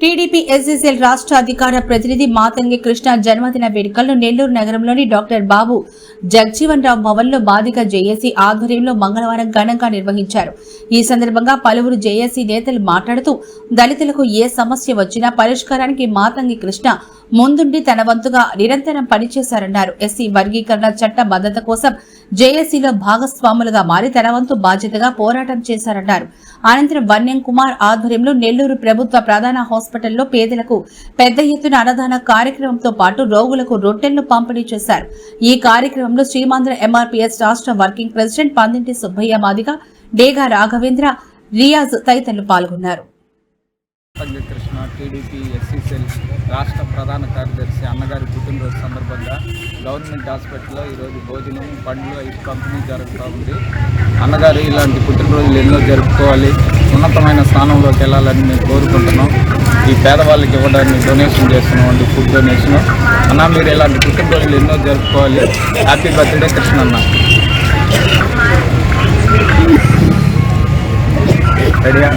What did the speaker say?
TDP SSL రాష్ట్ర అధికార ప్రతినిధి మాతంగి కృష్ణ జన్మదిన వేడుకలను నెల్లూరు నగరంలోని డాక్టర్ బాబు జగజీవన్ రావు భవన్లో బాధిక జేఏసీ ఆధ్వర్యంలో మంగళవారం ఘనంగా నిర్వహించారు. ఈ సందర్భంగా పలువురు జేఏసీ నేతలు మాట్లాడుతూ దళితులకు ఏ సమస్య వచ్చినా పరిష్కారానికి మాతంగి కృష్ణ ముందుండి తన వంతుగా నిరంతరం పనిచేశారన్నారు. ఎస్సీ వర్గీకరణ చట్ట భద్రత కోసం జేఏసీలో భాగస్వాములుగా మారి తన వంతు బాధ్యతగా పోరాటం చేశారన్నారు. అనంతరం వన్యం కుమార్ ఆధ్వర్యంలో నెల్లూరు ప్రభుత్వ ప్రధాన హాస్పిటల్లో పేదలకు పెద్ద ఎత్తున అన్నదాన కార్యక్రమంతో పాటు రోగులకు రొట్టెలను పంపిణీ చేశారు. ఈ కార్యక్రమంలో శ్రీమాంధ్ర ఎంఆర్పీఎస్ రాష్ట్ర వర్కింగ్ ప్రెసిడెంట్ పందింటి సుబ్బయ్య మాదిగ డేగా రాఘవేంద్ర రియాజ్ తదితరులు పాల్గొన్నారు. సంజయ్ కృష్ణ టీడీపీ ఎస్సీసెల్ రాష్ట్ర ప్రధాన కార్యదర్శి అన్నగారి పుట్టినరోజు సందర్భంగా గవర్నమెంట్ హాస్పిటల్లో ఈరోజు భోజనం పండ్లు అవి పంపిణీ జరుగుతూ ఉంది. అన్నగారు ఇలాంటి పుట్టినరోజులు ఎన్నో జరుపుకోవాలి. ఉన్నతమైన స్థానంలోకి వెళ్ళాలని మేము కోరుకుంటున్నాం. ఈ పేదవాళ్ళకి ఇవ్వడానికి డొనేషన్ చేస్తున్నాం అండి ఫుడ్ డొనేషన్. అన్న మీరు ఇలాంటి పుట్టినరోజులు ఎన్నో జరుపుకోవాలి. హ్యాపీ బర్త్డే కృష్ణ అన్న. రెడీయా